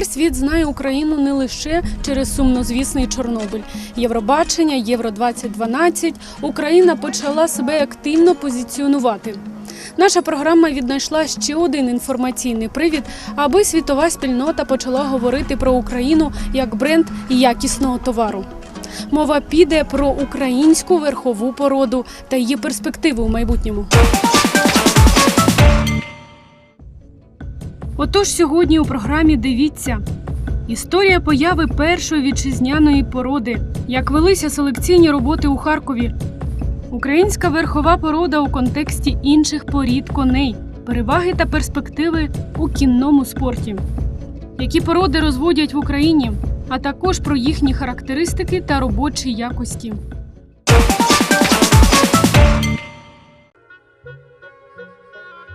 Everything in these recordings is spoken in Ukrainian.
Тепер світ знає Україну не лише через сумнозвісний Чорнобиль. Євробачення, Євро 2012 Україна почала себе активно позиціонувати. Наша програма віднайшла ще один інформаційний привід, аби світова спільнота почала говорити про Україну як бренд якісного товару. Мова піде про українську верхову породу та її перспективи у майбутньому. Отож сьогодні у програмі дивіться історія появи першої вітчизняної породи, як велися селекційні роботи у Харкові, українська верхова порода у контексті інших порід коней, переваги та перспективи у кінному спорті, які породи розводять в Україні, а також про їхні характеристики та робочі якості.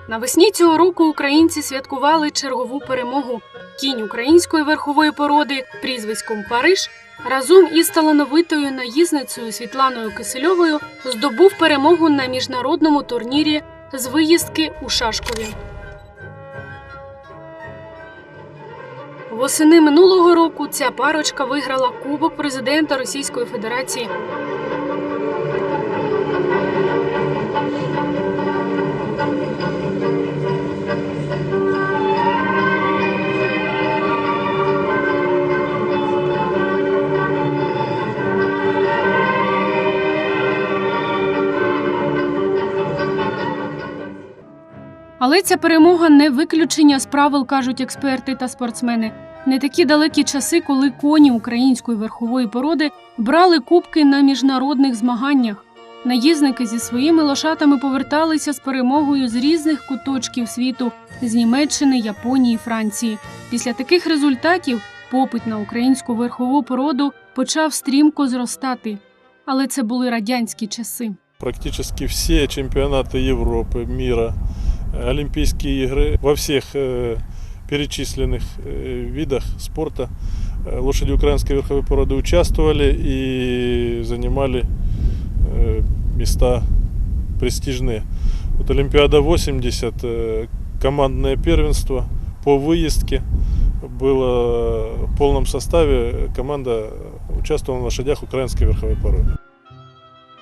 Навесні цього року українці святкували чергову перемогу. Кінь української верхової породи прізвиськом Париж разом із талановитою наїзницею Світланою Кисельовою здобув перемогу на міжнародному турнірі з виїздки у Шашкові. Восени минулого року ця парочка виграла Кубок президента Російської Федерації. Але ця перемога не виключення з правил, кажуть експерти та спортсмени. Не такі далекі часи, коли коні української верхової породи брали кубки на міжнародних змаганнях. Наїзники зі своїми лошатами поверталися з перемогою з різних куточків світу з Німеччини, Японії, Франції. Після таких результатів попит на українську верхову породу почав стрімко зростати. Але це були радянські часи. Практически все чемпионаты Европы, мира, э, Олимпийские игры во всех э, перечисленных э, видах спорта э, лошади украинской верховой породы участвовали и занимали э, места престижные. Вот Олимпиада 80, э, командное первенство по выездке было в полном составе. Команда участвовала на лошадях украинской верховой породы.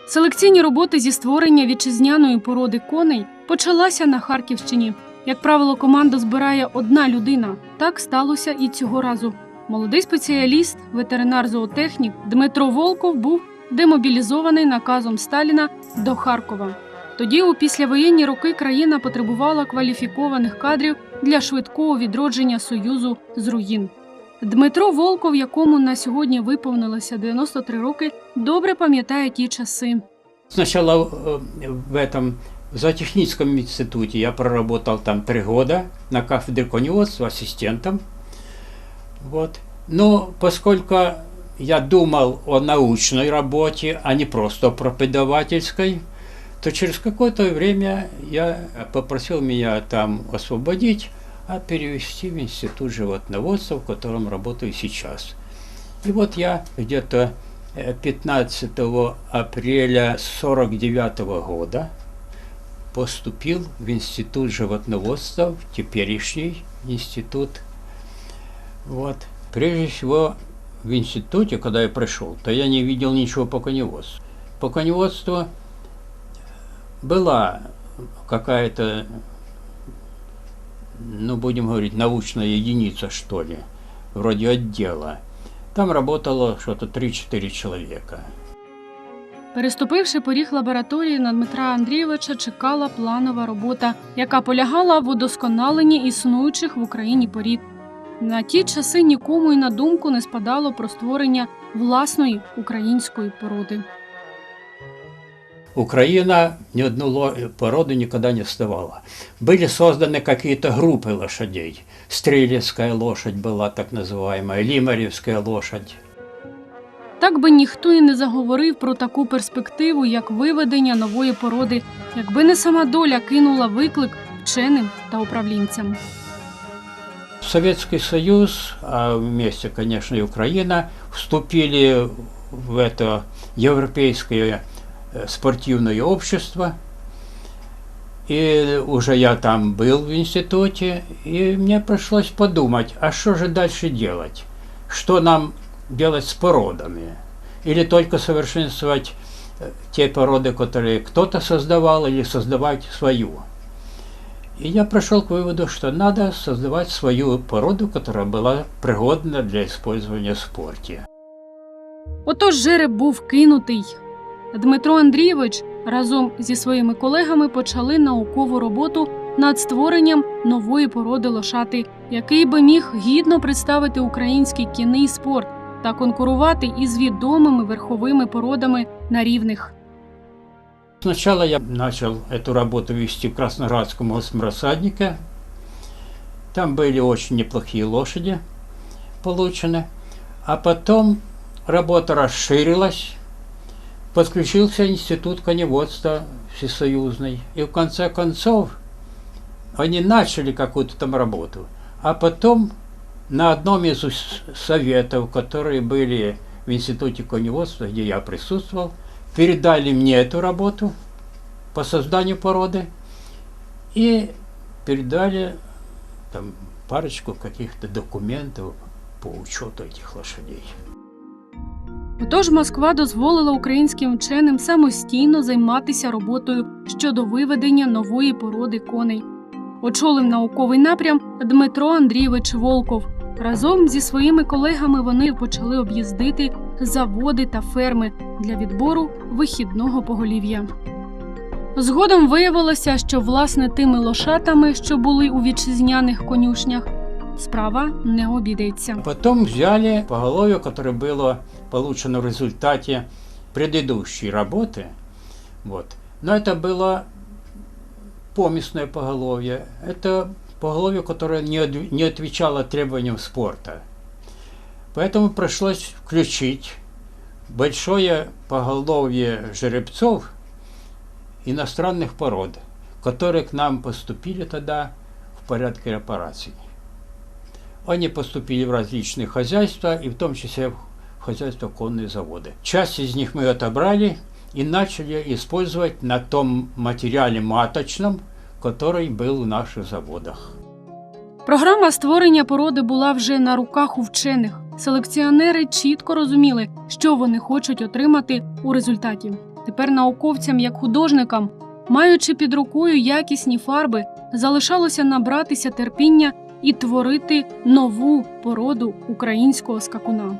Селекційні роботи зі створення вітчизняної породи коней почалася на Харківщині. Як правило, команду збирає одна людина. Так сталося і цього разу. Молодий спеціаліст, ветеринар-зоотехнік Дмитро Волков був демобілізований наказом Сталіна до Харкова. Тоді, у післявоєнні роки, країна потребувала кваліфікованих кадрів для швидкого відродження союзу з руїн. Дмитро Волков, якому на сьогодні виповнилося 93 роки, добре пам'ятає ті часи. Сначала э, в этом в зоотехническом институте я проработал там три года на кафедре коневодства ассистентом. Вот. Но поскольку я думал о научной работе, а не просто о преподавательской, то через какое-то время я попросил меня там освободить, а перевести в институт животноводства, в котором работаю сейчас. И вот я где-то э, 15 апреля 49 года поступил в институт животноводства, в теперешний институт. Вот. Прежде всего, в институте, когда я пришел, то я не видел ничего по коневодству. По коневодству была какая-то, ну, будем говорить, научная единица, что ли, вроде отдела. Там работало что-то 3-4 человека. Переступивши поріг лабораторії на Дмитра Андрійовича, чекала планова робота, яка полягала в удосконаленні існуючих в Україні порід. На ті часи нікому й на думку не спадало про створення власної української породи. Украина ни одну ло- породу никогда не вставала. Были созданы какие-то группы лошадей. Стрелецкая лошадь была так называемая, Лимаревская лошадь. Так би ніхто і не заговорив про таку перспективу, як виведення нової породи, якби не сама доля кинула виклик вченим та управлінцям. Советский Союз, а вместе, конечно, и Украина, вступили в это европейское э, спортивное общество. И уже я там был в институте, и мне пришлось подумать, а что же дальше делать? Что нам делать с породами? Или только совершенствовать э, те породы, которые кто-то создавал, или создавать свою? И я пришел к выводу, что надо создавать свою породу, которая была пригодна для использования в спорте. Отож жереб був кинутий. Дмитро Андрійович разом зі своїми колегами почали наукову роботу над створенням нової породи лошати, який би міг гідно представити український кінний спорт та конкурувати із відомими верховими породами на рівних. Сначала я начал эту работу вести в Красноградском рассаднике. Там были очень неплохие лошади получены. А потом работа расширилась. Подключился институт коневодства всесоюзный. И в конце концов они начали какую-то там работу. А потом на одном из ус- советов, которые были в институте коневодства, где я присутствовал, передали мне эту работу по созданию породы и передали там парочку каких-то документов по учету этих лошадей. Отож, Москва дозволила українським вченим самостійно займатися роботою щодо виведення нової породи коней. Очолив науковий напрям Дмитро Андрійович Волков. Разом зі своїми колегами вони почали об'їздити заводи та ферми для відбору вихідного поголів'я. Згодом виявилося, що власне тими лошатами, що були у вітчизняних конюшнях, справа не обійдеться. Потом взяли поголовье, которое было получено в результате предыдущей работы. Вот. Но это было поместное поголовье. Это поголовье, которое не, не отвечало требованиям спорта. Поэтому пришлось включить большое поголовье жеребцов иностранных пород, которые к нам поступили тогда в порядке репараций. Они поступили в различные хозяйства, и в том числе в хозяйство конные заводы. Часть из них мы отобрали и начали использовать на том материале маточном, который был в наших заводах. Програма створення породи була вже на руках у вчених. Селекціонери чітко розуміли, що вони хочуть отримати у результаті. Тепер науковцям, як художникам, маючи під рукою якісні фарби, залишалося набратися терпіння і творити нову породу українського скакуна.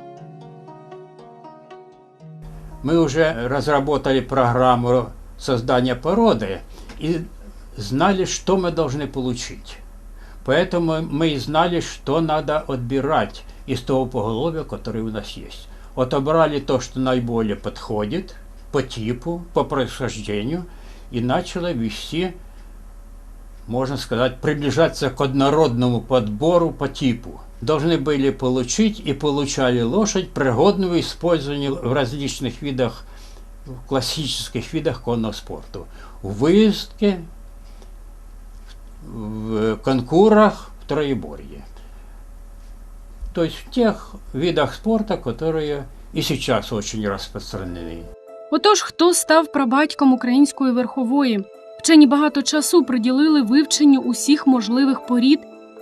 Мы уже разработали программу создания породы и знали, что мы должны получить. Поэтому мы и знали, что надо отбирать из того поголовья, которое у нас есть. Отобрали то, что наиболее подходит по типу, по происхождению, и начали вести, можно сказать, приближаться к однородному подбору по типу. Должны были получить и получали лошадь, пригодную к использованию в различных видах, в классических видах конного спорта. В выездке, в конкурах, в троеборье. То есть в тех видах спорта, которые и сейчас очень распространены. Отож, хто став прабатьком української верхової? Вчені багато часу приділили вивченню усіх можливих порід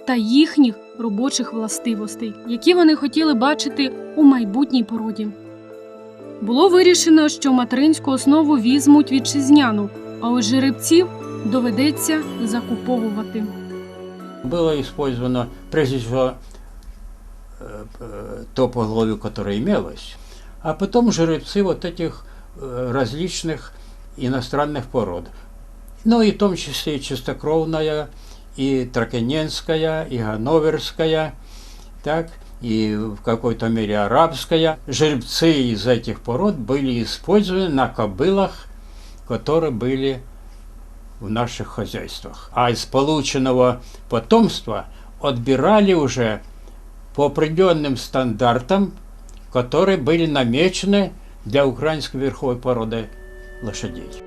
та їхніх робочих властивостей, які вони хотіли бачити у майбутній породі. Було вирішено, що материнську основу візьмуть вітчизняну, а ось жеребців доведеться закуповувати. Было использовано прежде всего э, э, то поголовье, которое имелось, а потом жеребцы вот этих э, различных иностранных пород. Ну и в том числе и чистокровная, и тракененская, и ганноверская, так, и в какой-то мере арабская. Жеребцы из этих пород были использованы на кобылах, которые были в наших хозяйствах. А из полученного потомства отбирали уже по определенным стандартам, которые были намечены для украинской верховой породы лошадей.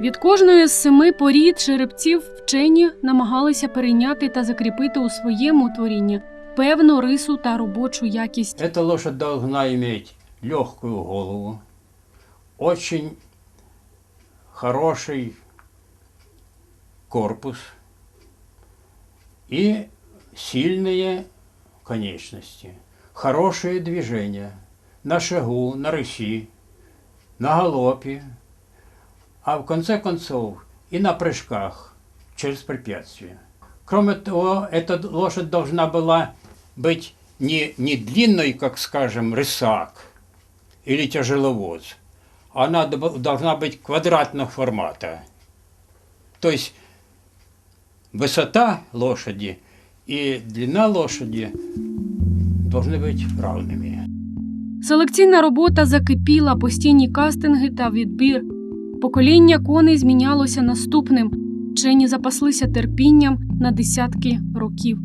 Від кожної з семи порід жеребців вчені намагалися перейняти та закріпити у своєму творінні певну рису та робочу якість. Эта лошадь должна иметь легкую голову, очень хороший корпус и сильные конечности, хорошее движение на шагу, на рыси, на галопе, а в конце концов и на прыжках через препятствия. Кроме того, эта лошадь должна была быть не, не длинной, как, скажем, рысак или тяжеловоз, она должна быть квадратного формата. То есть высота лошади и длина лошади должны быть равными. Селекційна робота закипіла, постійні кастинги та відбір. Покоління коней змінялося наступним. Вчені запаслися терпінням на десятки років.